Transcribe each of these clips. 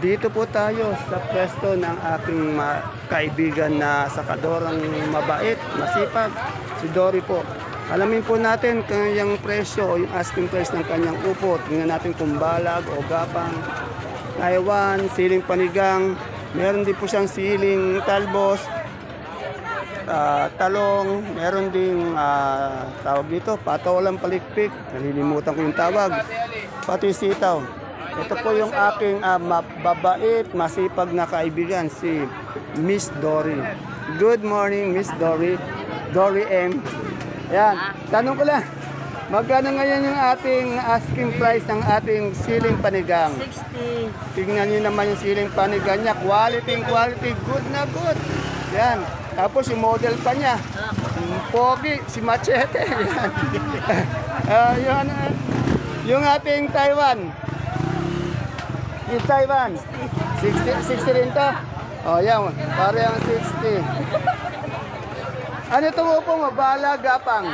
Dito po tayo sa pwesto ng aking kaibigan na sakadorang mabait, masipag, si Dory po. Alamin po natin kanyang presyo o yung asking price ng kanyang upo. Tingnan natin kung balag o gapang. Taiwan, siling panigang. Meron din po siyang siling talbos, ah, talong, meron ding ah, tawag dito, patolang palikpik, nalilimutan ko yung tawag, pati sitaw. Ito po yung aking ah, mababait, masipag na kaibigan, si Miss Dory. Good morning, Miss Dory. Dory M. Yan, tanong ko lang, magkano ngayon yung ating asking price ng ating siling panigang? 60. Tingnan nyo naman yung siling panigan niya. Quality, quality. Good na good. Yan. Tapos yung model pa niya. Pogi, si Machete. Yan. Ah, yung, ano, yung ating Taiwan. Yung Taiwan. 60, 60 rin to. O, oh, yan. Parehang 60. Ano itong upo mo? Bala, gapang.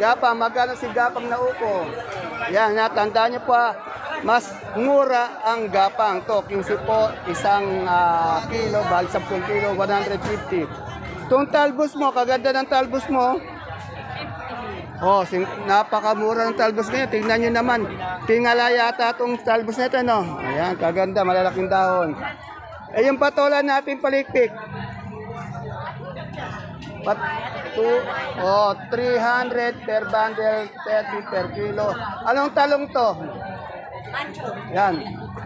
Gapang, magkano si gapang na upo? Yan, natandaan niyo po ah, mas mura ang gapang to. 15 po, isang ah, kilo, bali 10 kilo, 150. Itong talbos mo, kaganda ng talbos mo. Oh, sing, napakamura ng talbos ngayon. Tingnan nyo naman. Tingala yata itong talbos na ito, no? Ayan, kaganda, malalaking dahon. Eh, yung patola natin palikpik. Pat, two, oh, 300 per bundle, 30 per kilo. Anong talong to? Yan.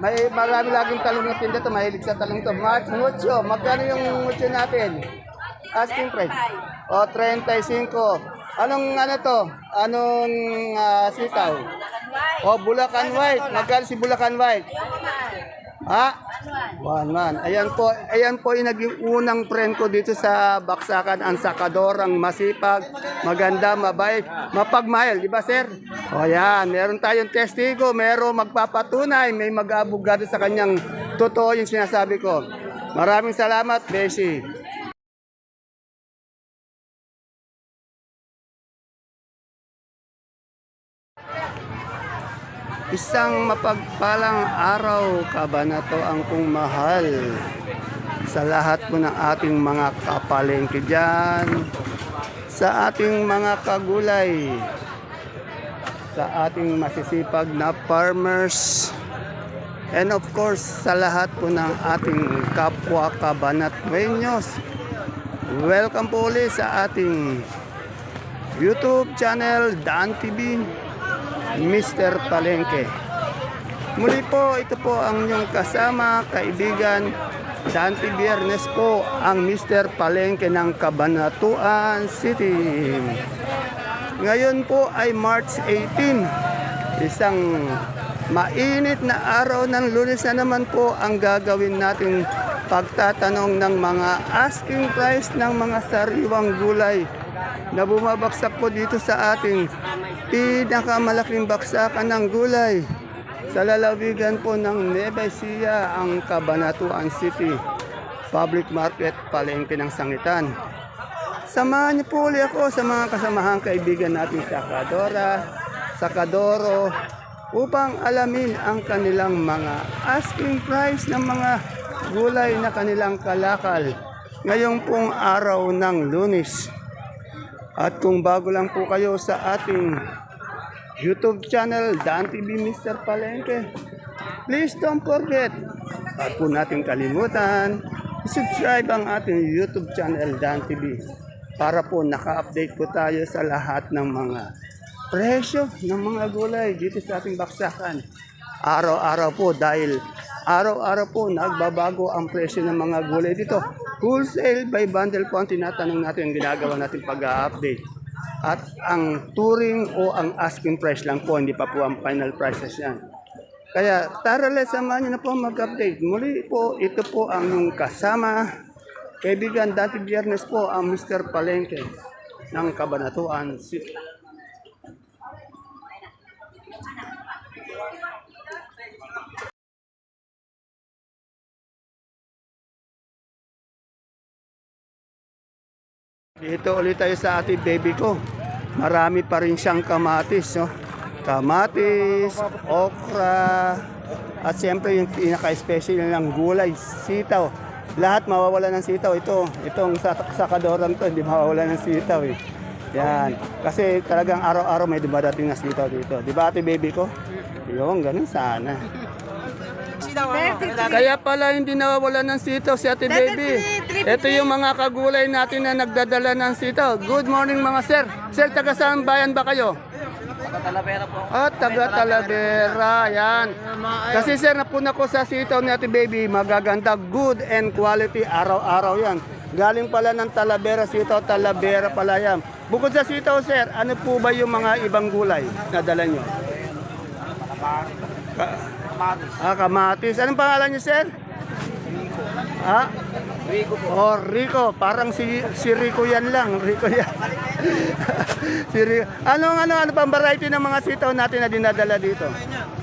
May marami laging talong na tinda to, mahilig sa talong to. Mas mucho, magkano yung mucho natin? Asking price. O, 35. Anong ano to? Anong ah, sitaw? O, Bulacan White. Magkano si Bulacan White? Ha? One man. Ayan po, ayan po yung naging unang friend ko dito sa Baksakan, ang sakadorang masipag, maganda, mabait, mapagmahal, di ba sir? O yan, meron tayong testigo, meron magpapatunay, may mag-abogado sa kanyang totoo yung sinasabi ko. Maraming salamat, Beshi. Isang mapagpalang araw kabanato ang kong mahal sa lahat po ng ating mga kapalengke dyan, sa ating mga kagulay, sa ating masisipag na farmers, and of course sa lahat po ng ating kapwa kabanatwenyos. Welcome po ulit sa ating YouTube channel Dan TV. Mr. Palengke. Muli po, ito po ang inyong kasama, kaibigan, Dante Biernes po, ang Mr. Palengke ng Cabanatuan City. Ngayon po ay March 18, isang mainit na araw ng lunes na naman po ang gagawin nating pagtatanong ng mga asking price ng mga sariwang gulay na bumabaksak po dito sa ating pinakamalaking baksakan ng gulay sa lalawigan po ng Nueva ang Cabanatuan City Public Market, palengke ng Sangitan. Samahan niyo po ulit ako sa mga kasamahang kaibigan natin sa Kadora, sa Kadoro, upang alamin ang kanilang mga asking price ng mga gulay na kanilang kalakal ngayong pong araw ng lunes. At kung bago lang po kayo sa ating YouTube channel, Dan TV Mr. Palengke, please don't forget, at po natin kalimutan, subscribe ang ating YouTube channel, Dan TV, para po naka-update po tayo sa lahat ng mga presyo ng mga gulay dito sa ating baksakan. Araw-araw po dahil araw-araw po nagbabago ang presyo ng mga gulay dito. Wholesale by bundle po ang tinatanong natin, ginagawa natin pag-update. At ang touring o ang asking price lang po, hindi pa po ang final prices yan. Kaya tara let's samahan nyo na po mag-update. Muli po, ito po ang yung kasama. Kaibigan, dati biyernes po ang Mr. Palengke ng Cabanatuan City. Dito ulit tayo sa ating baby ko. Marami pa rin siyang kamatis, no? Kamatis, okra, At siyempre yung pinaka-special ng gulay, sitaw. Lahat mawawala ng sitaw. Ito, itong sa sakadorang to, hindi mawawala ng sitaw eh. Yan. Kasi talagang araw-araw may dumadating na sitaw dito. Di ba ate baby ko? Yung, ganun sana. Kaya pala hindi nawawala ng sitaw si ate baby. Ito yung mga kagulay natin na nagdadala ng sitaw. Good morning mga sir. Sir, taga saan bayan ba kayo? Ah, taga Talavera, yan. Kasi sir, napuna ko sa sitaw ni Ate Baby, magaganda, good and quality, araw-araw yan. Galing pala ng Talavera, sitaw Talavera pala yan. Bukod sa sitaw, sir, ano po ba yung mga ibang gulay na dala nyo? Ka- ah, kamatis. Anong pangalan niyo, sir? Ah? Rico po. Oh, Rico. Parang si, si Rico yan lang. Rico yan. si Rico. Anong, ano, ano pang variety ng mga sitaw natin na dinadala dito?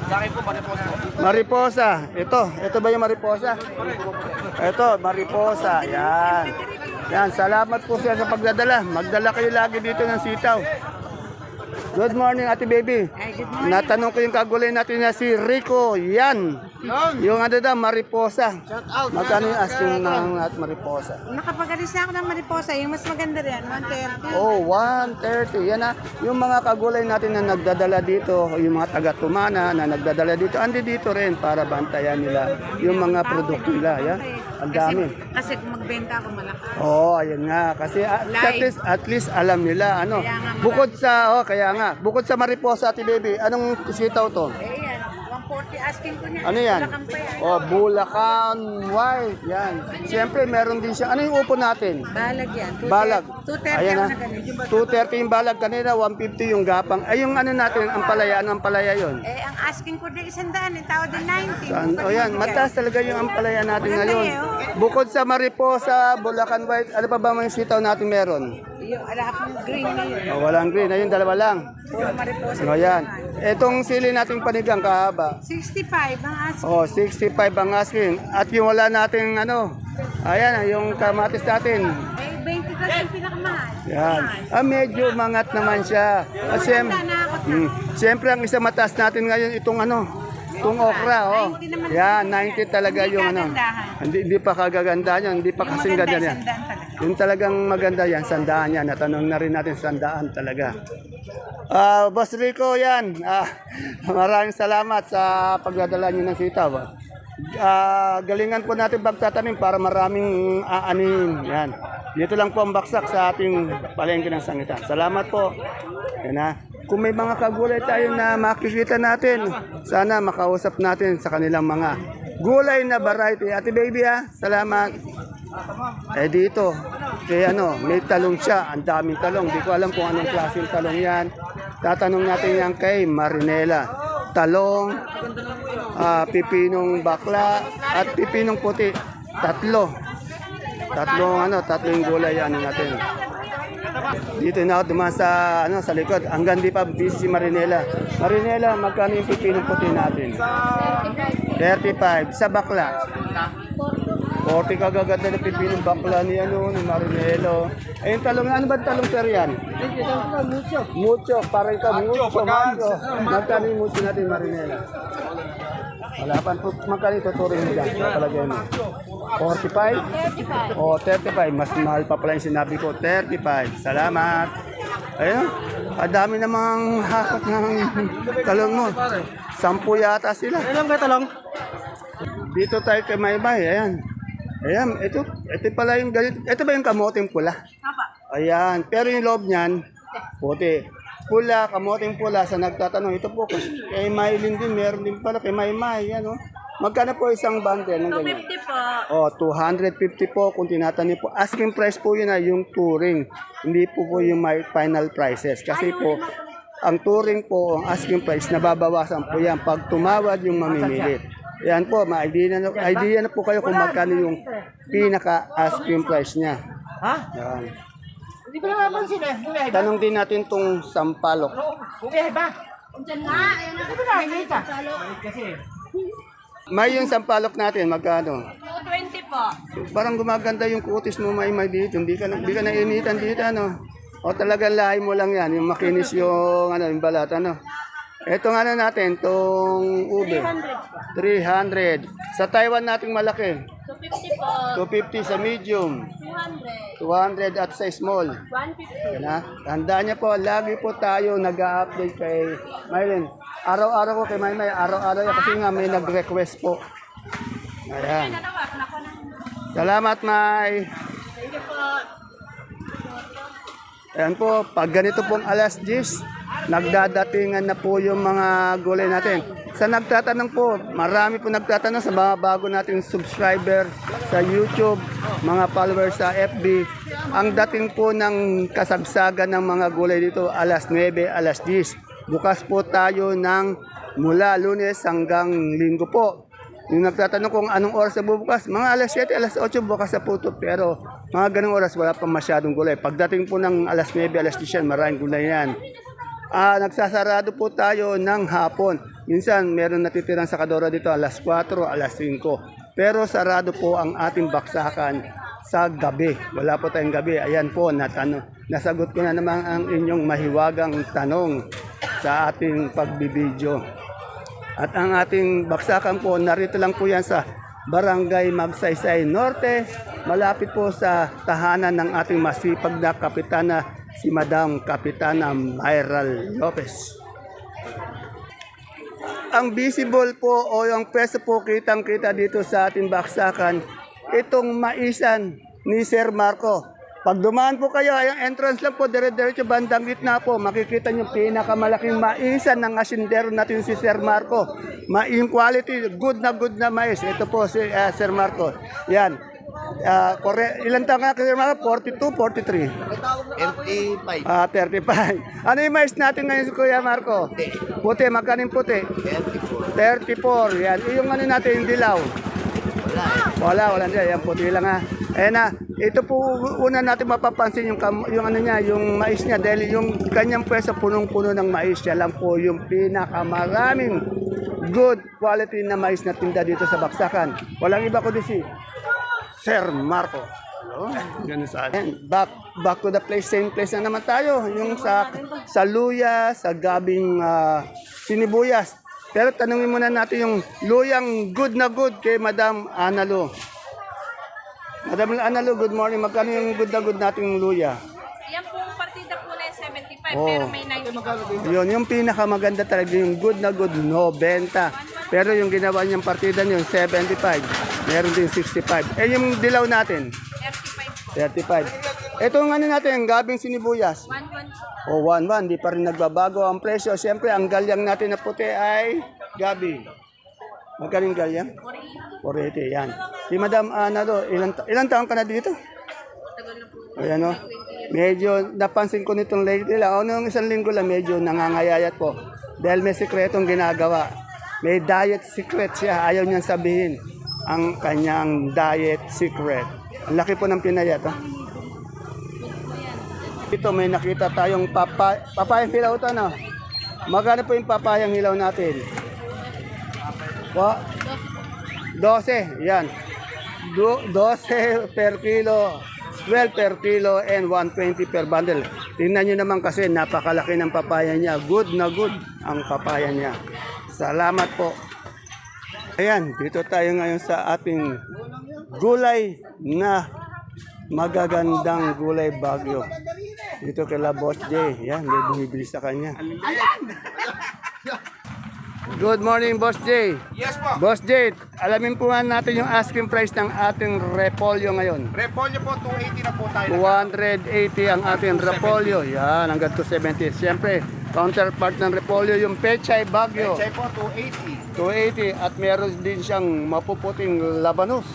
Sa akin po, mariposa po. Mariposa. Ito. Ito ba yung mariposa? Ito, mariposa. Yan. Yan. Salamat po sir sa pagdadala. Magdala kayo lagi dito ng sitaw. Good morning, Ate Baby. Natanong ko yung kagulay natin na si Rico. Yan. Yung ano daw, mariposa. Magkano yung asking ng at mariposa? Nakapagalis na ako ng mariposa, yung mas maganda rin, 130. Oh, 130. Yan na. Yung mga kagulay natin na nagdadala dito, yung mga taga-tumana na nagdadala dito, andi dito rin para bantayan nila yung mga produkto nila. Yan. Ang dami. Kasi, kung magbenta ako malakas. Oh, ayun nga. Kasi at, at least, at least alam nila. Ano, bukod sa, oh, kaya nga, bukod sa mariposa, ate baby, anong sitaw to? Eh yan, 140 asking ko niya. Ano yan? Bulacan pa yan. Oh, Bulacan White. Yan. Siyempre, meron din siya. Ano yung upo natin? Balag yan. 230 Balag. 230 Ayan na. na ganun. 230 yung balag kanina, 150 yung gapang. Ay, yung ano natin, ang palaya, ano ang palaya yon? Eh, ang asking ko din isang daan, yung tao din 90. Saan? O yan, bibigay. mataas talaga yung ampalaya natin Maganda ngayon. eh, oh. Bukod sa mariposa, Bulacan White, ano pa ba mga sitaw natin meron? Yung ala akong green na yun. O, walang green, ayun, dalawa lang. Puro mariposa. O yan. Etong sili nating panigang kahaba. 65 ang asking. O, 65 ang asking. At yung wala nating ano, ayan, yung kamatis natin. Eh, 20 kasi yung pinakamahal. Yan. Ah, medyo mangat naman siya. At siyem, mm, siyempre, ang isa mataas natin ngayon, itong ano, itong okra, oh. 90 naman. Yan, 90 talaga yung ano. Hindi, hindi pa kagaganda yan, hindi pa kasing ganda yan. Yung talagang maganda yan, sandaan yan. Natanong na rin natin sandaan talaga. Ah, Boss Rico yan. Ah, maraming salamat sa pagdadala niyo ng sitaw. Ah, galingan po natin pagtatanim para maraming aanin. Yan. Dito lang po ang baksak sa ating palengke ng sangitan. Salamat po. Yan na. Kung may mga kagulay tayo na makikita natin, sana makausap natin sa kanilang mga gulay na variety. Ate baby ha, salamat. Eh dito, kaya ano, may talong siya, ang daming talong. Di ko alam kung anong klaseng talong yan. Tatanong natin yan kay Marinela. Talong, ah, pipinong bakla, at pipinong puti. Tatlo. Tatlong ano, tatlong gulay ano natin. Dito na ako dumaan sa, ano, sa likod. Hanggang di pa busy si Marinela. Marinela, magkano yung pipinong puti natin? 35. Sa bakla? 40 kagaganda na pipinong bakla ni ano, ni Marinelo. Eh, yung talong, ano ba talong sir yan? Mucho. Mucho, parang mucho, mucho. Magkano yung mucho natin, Marinela? Wala pa po, magkano tuturing mo dyan? Palagay mo. 45? 35. O, 35. Mas mahal pa pala yung sinabi ko. 35. Salamat. Ayun, ang dami namang hakot ng talong mo. Sampu yata sila. Ilan kayo talong? Dito tayo kay Maybay, ayan. Ayan, ito, ito pala yung ganito. Ito ba yung kamoting pula? Apa. Ayan, pero yung loob niyan, puti. Pula, kamoting pula, sa nagtatanong, ito po, kay Maylin din, meron din pala, kay Maymay, yan o. Magkano po isang bundle ng ganyan? 250 po. Oh, 250 po kung tinatanong po. Asking price po yun na yung touring. Hindi po po yung may final prices. Kasi po, ang touring po, ang asking price, nababawasan po yan pag tumawad yung mamimili. Yan po, ma-idea na, idea na po kayo kung magkano yung pinaka-asking price niya. Ha? Yan. Hindi ko na napansin eh. Bumiyahe ba? Tanong din natin tong sampalok. Bumiyahe ba? Diyan nga. Hindi ko nakikita. Kasi. May yung sampalok natin, magkano? 220 po. Parang gumaganda yung kutis mo may may dito. Hindi ka, na- hindi ka nainitan dito, ano? O talagang lahi mo lang yan, yung makinis yung, ano, yung balat, ano? Ito nga na natin, tong ube. 300. Sa Taiwan nating malaki, 250 po. 250 sa medium, 200. 200 at sa small. 150. Yan ha. Tandaan niyo po, lagi po tayo nag-update kay Maylin. Araw-araw ko kay Maylin, araw-araw yan kasi nga may nag-request po. Ayan. Salamat, May. Thank you po. Ayan po, pag ganito pong alas 10, nagdadatingan na po yung mga gulay natin. Sa nagtatanong po, marami po nagtatanong sa mga bago nating subscriber sa YouTube, mga followers sa FB. Ang dating po ng kasagsagan ng mga gulay dito, alas 9, alas 10. Bukas po tayo ng mula lunes hanggang linggo po. Yung nagtatanong kung anong oras na bubukas, mga alas 7, alas 8 bukas sa puto. Pero mga ganong oras, wala pa masyadong gulay. Pagdating po ng alas 9, alas 10 yan, maraming gulay yan. Ah, nagsasarado po tayo ng hapon. Minsan, meron natitirang sakadora dito alas 4, alas 5. Pero sarado po ang ating baksakan sa gabi. Wala po tayong gabi. Ayan po, natano, nasagot ko na naman ang inyong mahiwagang tanong sa ating pagbibideo. At ang ating baksakan po, narito lang po yan sa Barangay Magsaysay Norte, malapit po sa tahanan ng ating masipag na kapitana, si Madam Kapitana Mayral Lopez. Ang visible po o yung peso po kitang-kita dito sa ating baksakan, itong maisan ni Sir Marco. Pag dumaan po kayo, yung entrance lang po, dire-diretso bandang gitna po, makikita niyo pinakamalaking maisan ng asindero natin si Sir Marco. Ma-in quality, good na good na mais. Ito po si ah, Sir Marco. Yan. Ah, kore, ilan taon ka Sir Marco? 42, 43? 35. Ah, 35. Ano yung mais natin ngayon Kuya Marco? Puti, magkano yung puti? 34. Yan. Yung ano natin, yung dilaw. Wala, wala dyan. Yan, puti lang ha. Ayan na. Ito po, una natin mapapansin yung, kam- yung ano niya, yung mais niya. Dahil yung kanyang pwesto, punong-puno ng mais. Siya lang po yung pinakamaraming good quality na mais na tinda dito sa Baksakan. Walang iba kundi si Sir Marco. Hello, ganun sa atin. Back, back to the place, same place na naman tayo. Yung sa, sa luya, sa gabing ah, sinibuyas. Pero tanungin muna natin yung luyang good na good kay Madam Analo. Madam Analo, good morning. Magkano yung good na good nating luya? Yan pong partida po na yung 75 Oh. pero may 90 Yun, yung pinakamaganda talaga yung good na good, 90. Pero yung ginawa niyang partida niyo, 75. Meron din 65. Eh, yung dilaw natin, 35 35. Ito ang ano natin, gabing sinibuyas. 1 O 1-1, di pa rin nagbabago ang presyo. Siyempre, ang galyang natin na puti ay gabi. Magkaling galyang? 480, yan. Si Madam Ana do, ilang, ta- ilang taon ka na dito? Ayan o. Medyo napansin ko nitong lady nila. O nung isang linggo lang, medyo nangangayayat po. Dahil may sikretong ginagawa. May diet secret siya. Ayaw niyang sabihin ang kanyang diet secret. Ang laki po ng pinayat. Oh. Ito may nakita tayong papa, papayang hilaw ito no. Magkano po yung papayang hilaw natin? Po? 12, yan. Do, 12 per kilo, 12 per kilo and 120 per bundle. Tingnan nyo naman kasi napakalaki ng papaya niya. Good na good ang papaya niya. Salamat po. Ayan, dito tayo ngayon sa ating gulay na magagandang gulay bagyo. Dito kay La Boss J. Yan, may bumibili sa kanya. Good morning, Boss J. Yes po. Boss J, alamin po nga natin yung asking price ng ating repolyo ngayon. Repolyo po, 280 na po tayo. 280 ang ating repolyo. Yan, hanggang 270. Siyempre, counterpart ng repolyo, yung Pechay Bagyo. Check po, 280. 280 at meron din siyang mapuputing labanos.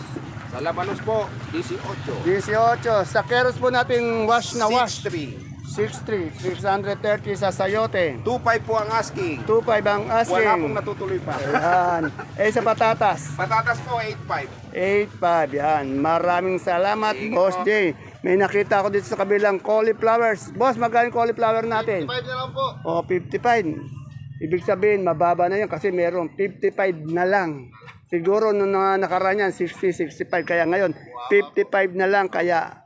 Sa Labanos po, 18. 18. Sa keros po natin wash na wash. 63. 63. 630 sa sayote. 25 po ang asking. 25 ang Wala pong asking. natutuloy pa. Ayan. Eh sa patatas. Patatas po, 85. 8.5. Yan. Maraming salamat, Boss J. May nakita ako dito sa kabilang cauliflowers. Boss, magkano cauliflower natin? 5 na lang po. O, 55. Ibig sabihin, mababa na yun kasi meron 55 na lang. Siguro nung na nakaraan yan, 60, 65. Kaya ngayon, 55 na lang. Kaya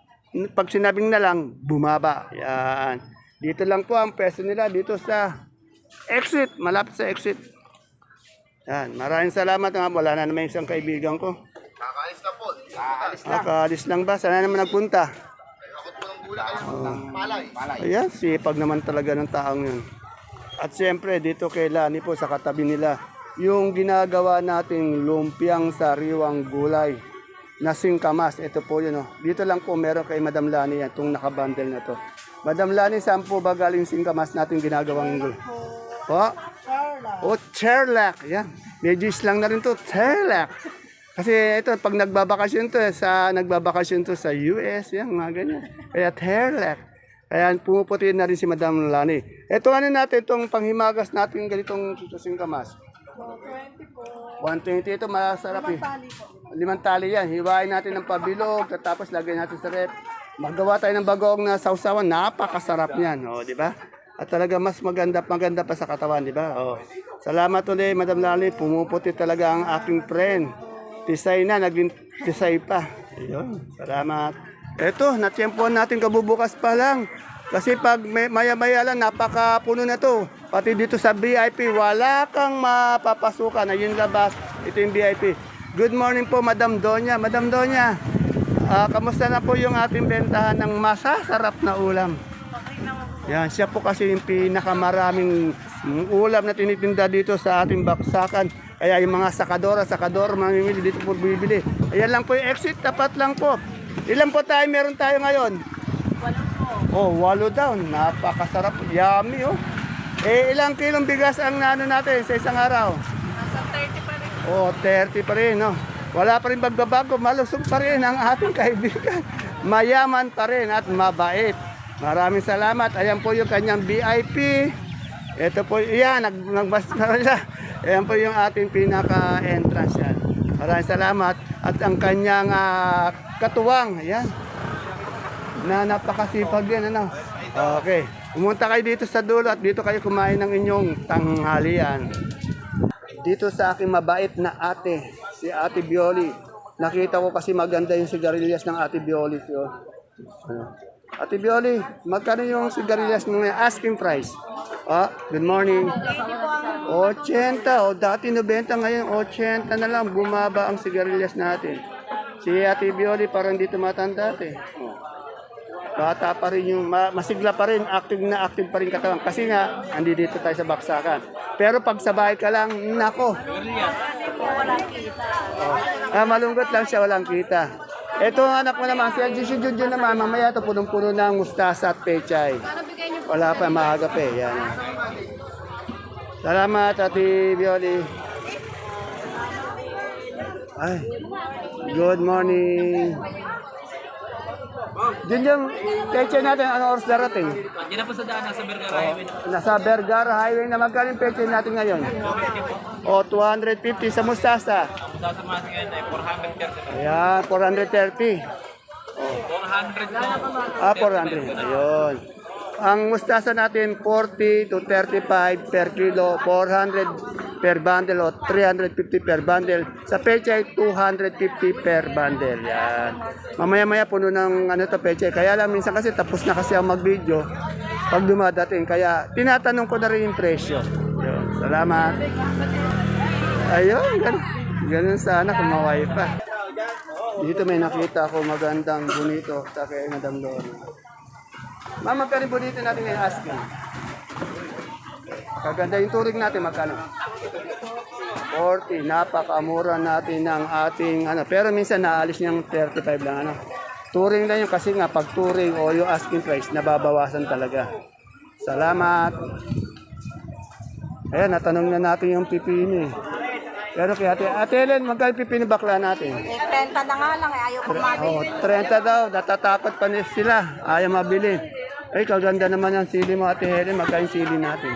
pag sinabing na lang, bumaba. Yan. Dito lang po ang peso nila. Dito sa exit. Malapit sa exit. Yan, maraming salamat nga. Wala na naman isang kaibigan ko. Kakaalis na po. Kakaalis na. Nakaalis lang ba? Sana naman nagpunta. Akot po ng gula kayo ng palay. Palay. Ayan, sipag naman talaga ng taong yun. At siyempre, dito kay Lani po sa katabi nila, yung ginagawa nating lumpiang sariwang gulay na singkamas. Ito po yun. Oh. Dito lang po meron kay Madam Lani yan, itong nakabundle na to. Madam Lani, saan po ba galing singkamas natin ginagawang gulay? Po? O, Cherlac. Yan. Medyo lang na rin to. Cherlac. Kasi ito, pag nagbabakasyon to, eh, sa nagbabakasyon to sa US, yan, mga ganyan. Kaya Cherlac. Kaya pumuputi na rin si Madam Lani. Ito ano natin, itong panghimagas natin ganitong singkamas. 120 ito, masarap eh. Limang tali yan. Hiwain natin ng pabilog, tapos lagyan natin sa rep. Magawa tayo ng bagong na sausawan, napakasarap niyan. O, di ba? At talaga mas maganda, maganda pa sa katawan, di ba? O. Salamat ulit, Madam Lali. Pumuputi talaga ang aking friend. Tisay na, naging tisay pa. Ayun, salamat. Eto, natiyempohan natin kabubukas pa lang. Kasi pag may, maya-maya lang, napakapuno na to. Pati dito sa VIP, wala kang mapapasukan. Ayun labas, ito yung VIP. Good morning po, Madam Donya. Madam Donya, ah, kamusta na po yung ating bentahan ng masasarap na ulam? Yan, siya po kasi yung pinakamaraming ulam na tinitinda dito sa ating baksakan. Kaya yung mga sakadora, sakador, mamimili dito po bibili. Ayan lang po yung exit, tapat lang po. Ilan po tayo meron tayo ngayon? Oh, walo daw. Napakasarap. Yummy, oh. Eh, ilang kilong bigas ang nano natin sa isang araw? Nasa 30 pa rin. Oh, 30 pa rin, no? Wala pa rin bagbabago. Malusog pa rin ang ating kaibigan. Mayaman pa rin at mabait. Maraming salamat. Ayan po yung kanyang VIP. Ito po, yan, nag, nagbas na. Ayan po yung ating pinaka-entrance yan. Maraming salamat. At ang kanyang ah, katuwang, ayan, na napakasipag yan, ano? Okay. Pumunta kayo dito sa dulo at dito kayo kumain ng inyong tanghalian. Dito sa aking mabait na ate, si Ate Bioli. Nakita ko kasi maganda yung sigarilyas ng Ate Bioli. Yo. Ano? Ate Bioli, magkano yung sigarilyas mo ngayon? Asking price. Ah, good morning. 80. O, dati 90 ngayon, 80 na lang. Bumaba ang sigarilyas natin. Si Ate Bioli parang dito matanda ate. Oh. Bata pa rin yung, ma- masigla pa rin, active na active pa rin katawan. Kasi nga, andi dito tayo sa baksakan. Pero pag sa bahay ka lang, nako. Oh. Ah, malungkot lang siya, walang kita. Ito ang anak mo naman, si Algie Juju naman, mamaya ito punong-puno ng mustasa at pechay. Wala pa, maaga pa eh. Yan. Salamat, Ate Bioli. Ay, good morning. Diyan yung peche natin, ano oras darating? Yan na po sa daan, nasa Vergara Highway. Nasa Vergara Highway na magkano yung peche natin ngayon? O, 250 sa mustasa. Ang sa mga ngayon ay 430. Ayan, 430. 400 po. Ah, 400. Ayun. Ang mustasa natin, 40 to 35 per kilo, 400 per bundle o 350 per bundle. Sa pechay, 250 per bundle. Yan. Mamaya-maya puno ng ano to pechay. Kaya lang minsan kasi tapos na kasi ang mag-video pag dumadating. Kaya tinatanong ko na rin yung presyo. Yun. Salamat. Ayun, ganun, ganun sana kung maway pa. Dito may nakita ako magandang bonito sa kay Madam Lori. Ma'am, magkano bonito natin ngayon asking? Kaganda yung turing natin, magkano? 40. Napakamura natin ng ating ano. Pero minsan naalis niyang 35 lang ano. Turing lang yun kasi nga pag turing o yung asking price, nababawasan talaga. Salamat. Ayan, natanong na natin yung pipini. Pero kaya ate, ate Helen, magkano pipini bakla natin? Eh, 30 na nga lang eh. Ayaw ko mabili. Oh, 30 daw, natatakot pa niya sila. Ayaw mabili. Ay, kaganda naman ang sili mo, Ate Helen. Magkano yung sili natin?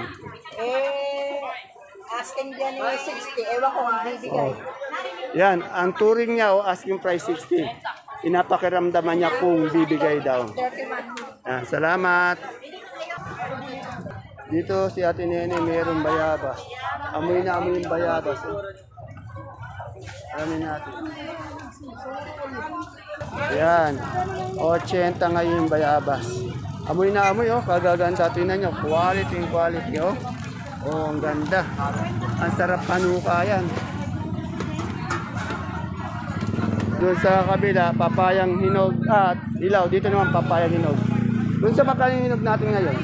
Eh, asking dyan eh 60. Ewan ko kung bibigay. Oh. Yan, ang touring niya, oh, asking price 60. Inapakiramdaman niya kung bibigay daw. 31. Ah, salamat. Dito si Ate Nene, mayroong bayabas. Amoy na amoy yung bayabas. Eh. Ano natin? Yan. 80 ngayon yung bayabas. Amoy na amoy, oh. Kagaganda. Tingnan nyo. Quality, quality, oh. Oh, ang ganda. Ang sarap panuka yan. Doon sa kabila, papayang hinog at ilaw. Dito naman papayang hinog. Doon sa makaling hinog natin ngayon.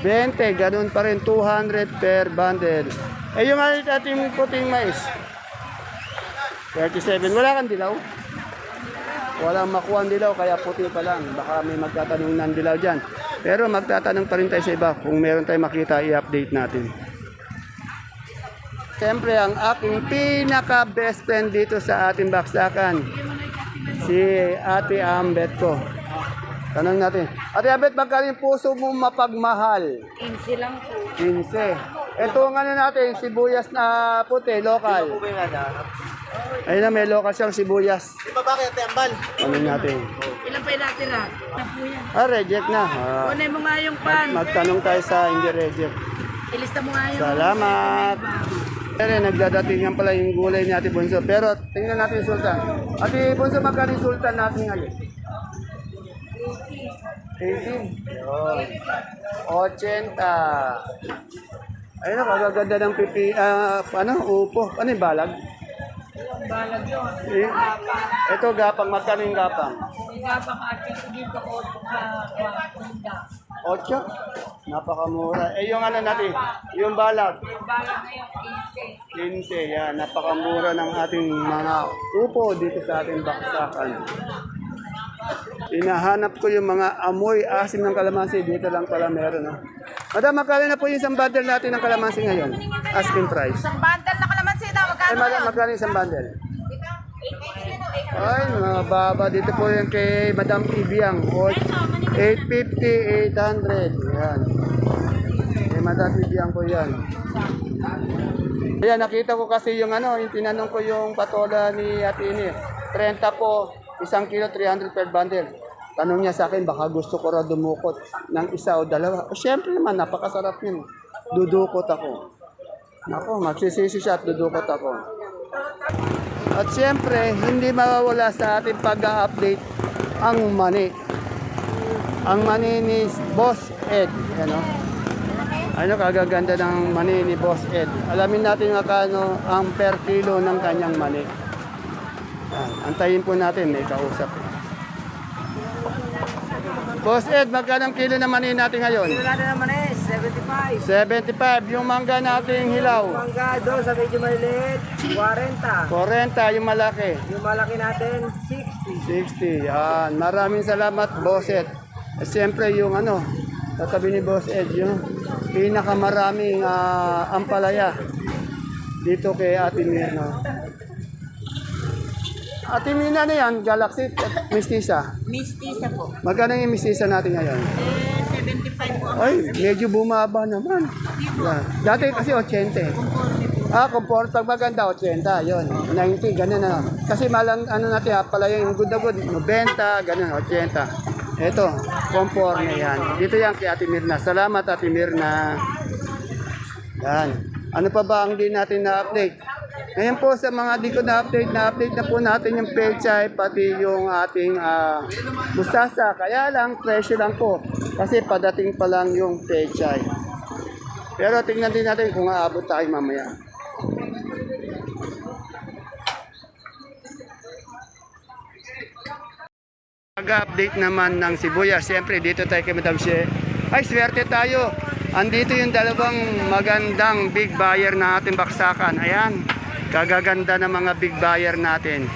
20, ganun pa rin. 200 per bundle. Eh, yung ating puting mais. 37. Wala kang dilaw? Walang makuha ang dilaw, kaya puti pa lang. Baka may magtatanong ng dilaw dyan. Pero magtatanong pa rin tayo sa iba. Kung meron tayong makita, i-update natin. Siyempre, ang aking pinaka-best friend dito sa ating baksakan, si Ate Ambet ko. Tanong natin, Ate Ambet, magkano yung puso mo mapagmahal? 15 lang po. 15. Ito ang ano natin, sibuyas na puti, local. Ayun na, may local siyang sibuyas. Di ba bakit, Tembal? Ano natin? Ilan pa yung natira? Na po yan. Ah, reject na. Ah, Kunin mo nga yung pan. magtanong tayo sa hindi reject. Ilista mo nga yung... Salamat. Pero nagdadatingan pala yung gulay ni Ate Bunso. Pero tingnan natin yung sultan. Ate Bunso, magkano yung sultan natin ngayon? 18. Yun. 80. Ayun na, kagaganda ng pipi, ah, ano, upo. Ano yung balag? Balag yun. Eh, ito, gapang. Magkano yung gapang? Gapang ating dito ko sa Kwakunda. 8? Napakamura. Eh, yung ano natin, yung balag. Yung balag na yung 15. 15, yan. Napakamura ng ating mga upo dito sa ating baksakan. Hinahanap ko yung mga amoy asim ng kalamansi. Dito lang pala meron. No? Madam, magkano na po yung isang bundle natin ng kalamansi ngayon? Asking price. Isang bundle. Ay, madam, magkano yung isang bundle? Ay, mga baba. Dito po yung kay Madam Ibiang. O, 850, 800. Yan. Kay Madam Ibiang po yan. Ayan, nakita ko kasi yung ano, yung tinanong ko yung patola ni Atini. 30 po, isang kilo, 300 per bundle. Tanong niya sa akin, baka gusto ko raw dumukot ng isa o dalawa. O, syempre naman, napakasarap yun. Dudukot ako. Nako, magsisisi siya at dudukot ako. At siyempre, hindi mawawala sa ating pag-update ang mani. Ang mani ni Boss Ed. Ano? Ano kagaganda ng mani ni Boss Ed. Alamin natin magkano ang per kilo ng kanyang mani. Yan. Antayin po natin, may kausap. Boss Ed, magkano ang kilo ng mani natin ngayon? Wala na naman eh, 75. 75. Yung mangga nating hilaw. Mangga doon sa medyo maliliit, 40. 40 yung malaki. Yung malaki natin, 60. 60. Yan. Maraming salamat, Boss Ed. At siyempre yung ano, tatabi ni Boss Ed, yung pinakamaraming ah, ampalaya dito kay Ate Mirna. Ate Mirna na yan, Galaxy at Mistisa. Mistisa po. Magkano yung Mistisa natin ngayon? Eh, 75 po. Ay, medyo bumaba naman. Yan. Dati kasi 80. Ah, comfort pag maganda 80, yon. 90 ganun na. Kasi malang ano natin ha, pala yung good na good 90, ganun 80. Ito, comfort na yan. Dito yan kay Ate Mirna. Salamat Ate Mirna. Yan. Ano pa ba ang di natin na-update? Ngayon po sa mga di ko na-update, na-update na po natin yung pechay, pati yung ating ah, mustasa. Kaya lang, presyo lang po. Kasi padating pa lang yung pechay. Pero tingnan din natin kung aabot tayo mamaya. Mag-update naman ng sibuyas. Siyempre, dito tayo kay Madam She. Ay, swerte tayo. Andito yung dalawang magandang big buyer na ating baksakan. Ayan, kagaganda ng mga big buyer natin.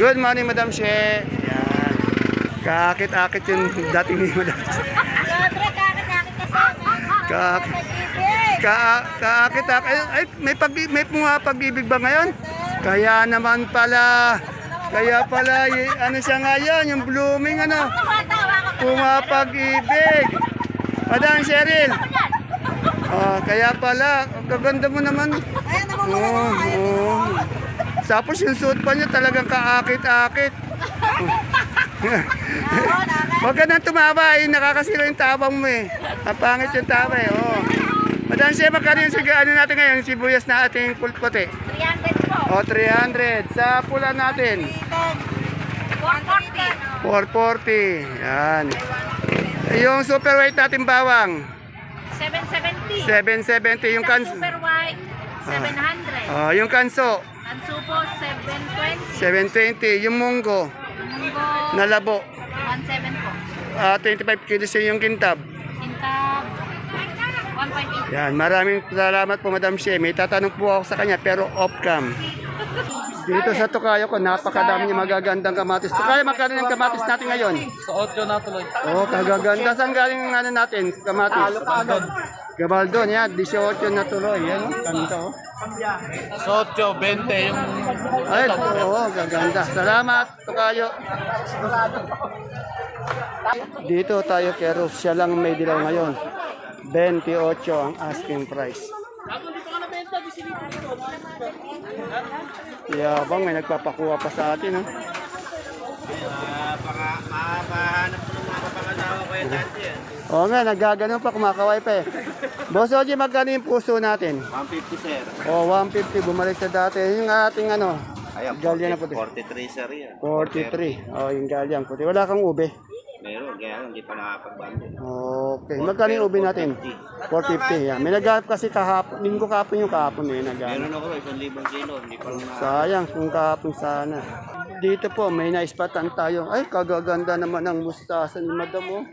Good morning, Madam She. Ayan. Kaakit-akit yung dating ni Madam She. Ka ka kaakit-akit. Ay, ay, may, pag, may mga pag-ibig ba ngayon? Kaya naman pala. Kaya pala, y- ano siya ngayon, yung blooming ano. Pumapag-ibig. Madam Cheryl. Oh, kaya pala, ang gaganda mo naman. Oo, oo. Tapos yung suit pa niya talagang kaakit-akit. Huwag ka nang tumawa, eh. nakakasira yung tabang mo eh. Ang pangit yung tawa eh. Oh. Madam Cheryl, magkano yung siga, ano natin ngayon, sibuyas na ating pulpote? 300 po. O, 300. Sa pula natin, 140. 440. Yan. Yung super white natin bawang, 70 770. 770 yung kanso. super white, 700. Ah, yung kanso, Ang supo, 720. 720. Yung munggo, Munggo, na labo, 17 po. ah, 25 kilos yung. Kintab, 1.8. Yan, maraming salamat po Madam Shea. May tatanong po ako sa kanya pero off-cam. Dito sa Tokayo ko, napakadami niya magagandang kamatis. Tokayo, magkano yung kamatis natin ngayon? Sa 8 na tuloy. Oo, oh, kagaganda. Saan galing yung ano natin, kamatis? Gabaldon, yan. 18 na tuloy. Yan, oh. Ganda, oh. Sa 8, 20 yung... Ay, oo, gaganda. Salamat, Tokayo. Dito tayo kay Ruf. Siya lang may dilaw ngayon. 28 ang asking price. Yabang, may nagpapakuha pa sa atin, ha? Baka mahanap ko ng mga kapangasawa ko yan dati. Oo nga, nagaganon pa, kumakaway pa eh. Boss Oji, magkano yung puso natin? 150 sir. O, 150, bumalik sa dati. Yung ating ano, Ayan, Galya na puti. 43 sir yan. 43. O, yung galyang puti. Wala kang ube. Meron, kaya hindi pa nakapag-bando. Okay. Magkano yung ube natin? 450. Yan. May naghanap kasi kahapon. Linggo kahapon yung kahapon eh. Naghanap. Meron ako, 1,000 kilo, hindi pa lang na... Sayang kung kahapon sana. Dito po, may naispatan tayo. Ay, kagaganda naman ang mustasa ni Madam oh.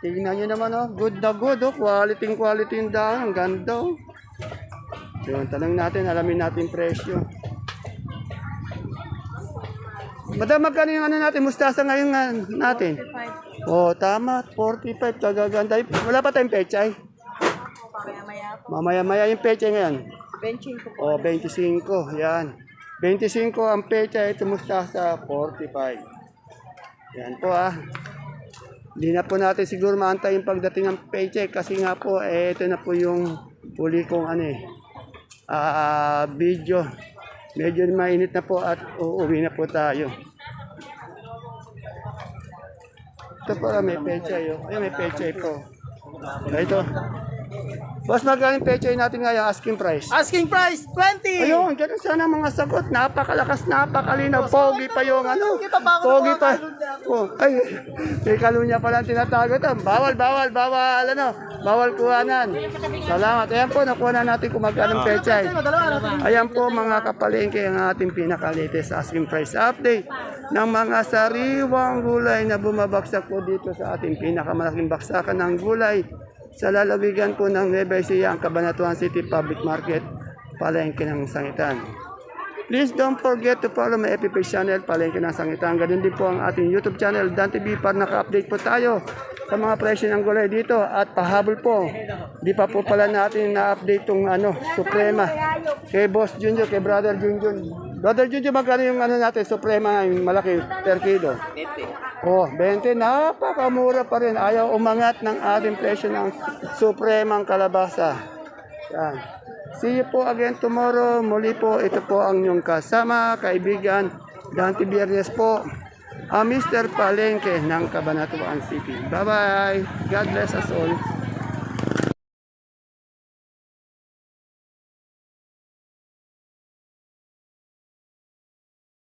Tingnan nyo naman oh. Good na good oh. Quality quality yung dahon. Ang ganda oh. Yun, tanong natin, alamin natin presyo. Madam, magkano yung ano natin, mustasa ngayon nga natin? Oh, tama, 45, kagaganda. Wala pa tayong pechay? Mamaya-maya yung pechay ngayon. Benching ko. O, 25. Yan. 25 ang pecha. Ito mustasa, 45. Yan po ah. Hindi na po natin siguro maantay yung pagdating ng paycheck kasi nga po, eh, ito na po yung huli kong ano eh, ah, video. Medyo mainit na po at uuwi na po tayo. Ito po, ah, may pechay. Oh. Ay, may pechay po. Ito. Boss, magkano yung pechay natin ngayon? Asking price. Asking price, 20! Ayun, ganun sana mga sagot. Napakalakas, napakalinaw. Pogi pa yung ano. Pogi pa. Oh, ay, may kalunya pa lang tinatago ito. Bawal, bawal, bawal, ano. Bawal kuhanan. Salamat. Ayan po, nakuha na natin kung magkano pechay. Ayan po mga kapalengke ang ating pinaka-latest asking price update ng mga sariwang gulay na bumabagsak po dito sa ating pinakamalaking baksakan ng gulay sa lalawigan po ng Nueva ang Cabanatuan City Public Market, Palengke ng Sangitan. Please don't forget to follow my FB channel, Palengke ng Sangitan. Ganun din po ang ating YouTube channel, Dan TV, para naka-update po tayo sa mga presyo ng gulay dito. At pahabol po, di pa po pala natin na-update tong ano, Suprema. Kay Boss Junjo, kay Brother Junjo. Brother Junjo, magkano yung ano natin, Suprema, yung malaki per kilo? Oh, 20. Napakamura pa rin. Ayaw umangat ng ating presyo ng supremang kalabasa. Yan. See you po again tomorrow. Muli po, ito po ang inyong kasama, kaibigan, Dante Biernes po, ang Mr. Palengke ng Cabanatuan City. Bye-bye. God bless us all.